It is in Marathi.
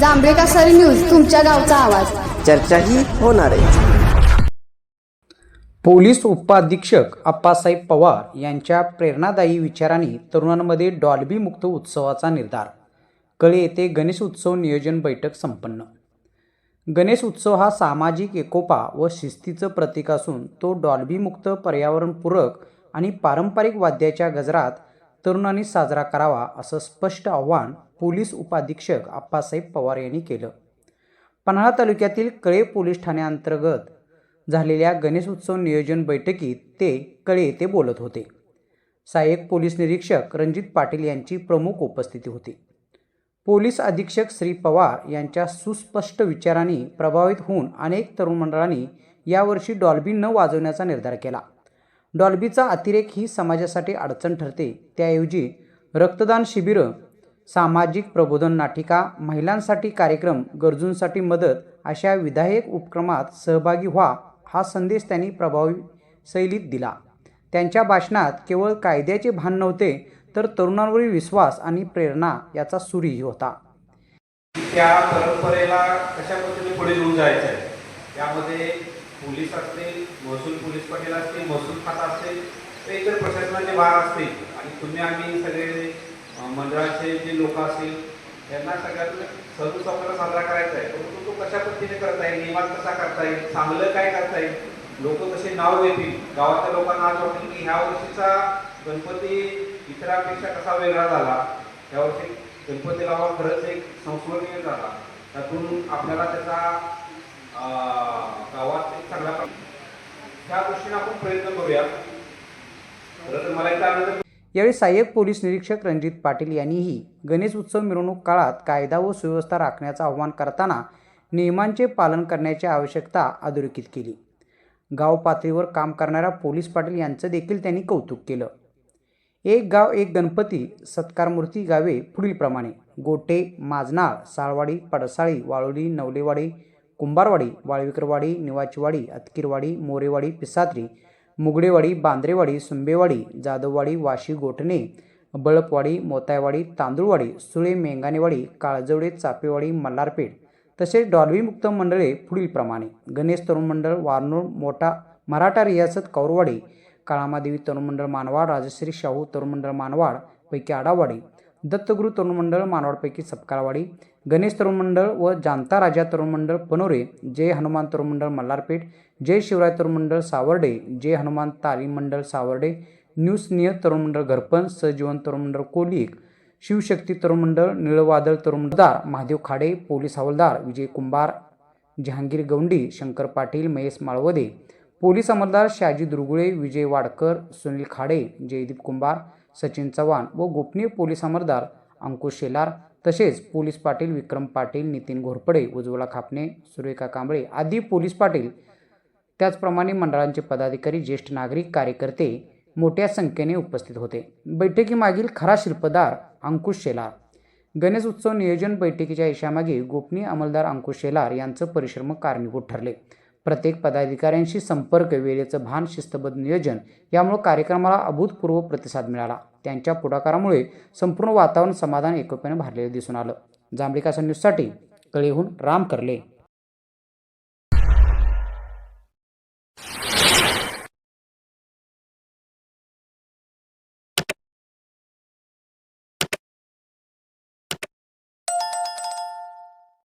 जांभळे कासारी न्यूज तुमच्या गावचा आवाज. चर्चाही होणार आहे. पोलीस उपअधीक्षक आप्पासाहेब पवार यांच्या प्रेरणादायी विचारांनी तरुणांमध्ये डॉल्बी मुक्त उत्सवाचा निर्धार. कळे येथे गणेश उत्सव नियोजन बैठक संपन्न. गणेश उत्सव हा सामाजिक एकोपा व शिस्तीचं प्रतीक असून तो डॉल्बी मुक्त पर्यावरणपूरक आणि पारंपरिक वाद्याच्या गजरात तरुणांनी साजरा करावा असं स्पष्ट आव्हान पोलीस उपाधीक्षक आप्पासाहेब पवार यांनी केलं. पन्हाळा तालुक्यातील कळे पोलीस ठाण्याअंतर्गत झालेल्या गणेश उत्सव नियोजन बैठकीत ते कळे येथे बोलत होते. सहाय्यक पोलीस निरीक्षक रणजित पाटील यांची प्रमुख उपस्थिती होती. पोलीस अधीक्षक श्री पवार यांच्या सुस्पष्ट विचारांनी प्रभावित होऊन अनेक तरुण मंडळांनी यावर्षी डॉल्बी न वाजवण्याचा निर्धार केला. डॉल्बीचा अतिरेक ही समाजासाठी अडचण ठरते. त्याऐवजी रक्तदान शिबिरं सामाजिक प्रबोधन नाटिका महिलांसाठी कार्यक्रम गरजूंसाठी मदत अशा विधायक उपक्रमात सहभागी व्हा हा संदेश त्यांनी प्रभावी शैलीत दिला. त्यांच्या भाषणात केवळ कायद्याचे भान नव्हते तर तरुणांवरील विश्वास आणि प्रेरणा याचा सूरही होता. त्या परंपरेला कशा पद्धतीने पुढे घेऊन जायचं आहे त्यामध्ये पोलीस असतील महसूल पोलीस पाटील असतील महसूल खाता असेल तर इतर प्रशासनाचे भाग असतील. आणि तुम्ही आम्ही सगळे मंडळाचे जे लोक असतील त्यांना सगळ्यात सर्व साजरा करायचा आहे. परंतु तो कशा पद्धतीने करता येईल नियमात कसा करता येईल चांगलं काय करता येईल लोक कसे नाव देतील गावातल्या लोकांना आज वाटेल की ह्या वर्षीचा गणपती इतरांपेक्षा कसा वेगळा झाला ह्यावर्षी गणपती गावात खरंच एक संस्मरणीय झाला. त्यातून आपल्याला त्याचा गावात एक चांगला त्या दृष्टीने आपण प्रयत्न करूया खरं तर मला एक आनंद यावेळी सहाय्यक पोलीस निरीक्षक रणजित पाटील यांनीही गणेश उत्सव मिरवणूक काळात कायदा व सुव्यवस्था राखण्याचं आवाहन करताना नियमांचे पालन करण्याची आवश्यकता अधोरेखित केली. गाव पातळीवर काम करणाऱ्या पोलीस पाटील यांचं देखील त्यांनी कौतुक केलं. एक गाव एक गणपती सत्कारमूर्ती गावे पुढीलप्रमाणे. गोटे माजनाळ साळवाडी पडसाळी वाळोली नवलेवाडी कुंभारवाडी वाळविकरवाडी निवाचीवाडी अतकीरवाडी मोरेवाडी पिसात्री मुगडेवाडी बांद्रेवाडी सुंबेवाडी जाधववाडी वाशी गोठणे बळपवाडी मोतायवाडी तांदूळवाडी सुळे मेंगानेवाडी काळजवडे चापेवाडी मल्हारपेठ तसेच डॉल्बीमुक्त मंडळे पुढीलप्रमाणे. गणेश तरुण मंडळ वारनूर मोठा मराठा रियासत कौरवाडी काळामादेवी तरुण मंडळ मानवाड राजश्री शाहू तरुण मंडळ मानवाड पैकी आडावाडी दत्तगुरू तरुण मंडळ मानवाडपैकी सपकाळवाडी गणेश तरुण मंडळ व जानता राजा तरुण मंडळ पनोरे जय हनुमान तरुण मंडळ मल्हारपेठ जय शिवराय तरुण मंडळ सावर्डे जय हनुमान तालीम मंडळ सावर्डे न्यू स्नेह तरुण मंडळ घरपण सजीवन तरुण मंडळ कोलिक शिवशक्ती तरुण मंडळ निळवादळ तरुण मंडळदार महादेव खाडे पोलीस हवालदार विजय कुंभार जहांगीर गौंडी शंकर पाटील महेश माळवदे पोलीस अंमलदार शहाजी दुर्गुळे विजय वाडकर सुनील खाडे जयदीप कुंभार सचिन चव्हाण व गोपनीय पोलीस अंमलदार अंकुश शेलार तसेच पोलीस पाटील विक्रम पाटील नितीन घोरपडे उज्ज्वला खापणे सुरेखा कांबळे आदी पोलीस पाटील. त्याचप्रमाणे मंडळांचे पदाधिकारी ज्येष्ठ नागरिक कार्यकर्ते मोठ्या संख्येने उपस्थित होते. बैठकीमागील खरा शिल्पदार अंकुश शेलार. गणेश उत्सव नियोजन बैठकीच्या यशामागे गोपनीय अंमलदार अंकुश शेलार यांचं परिश्रम कारणीभूत ठरले. प्रत्येक पदाधिकाऱ्यांशी संपर्क वेळेचं भान शिस्तबद्ध नियोजन यामुळे कार्यक्रमाला अभूतपूर्व प्रतिसाद मिळाला. त्यांच्या पुढाकारामुळे संपूर्ण वातावरण समाधान एकोप्याने भरलेलं दिसून आलं. जांभळीकासा न्यूजसाठी कळेहून राम करले.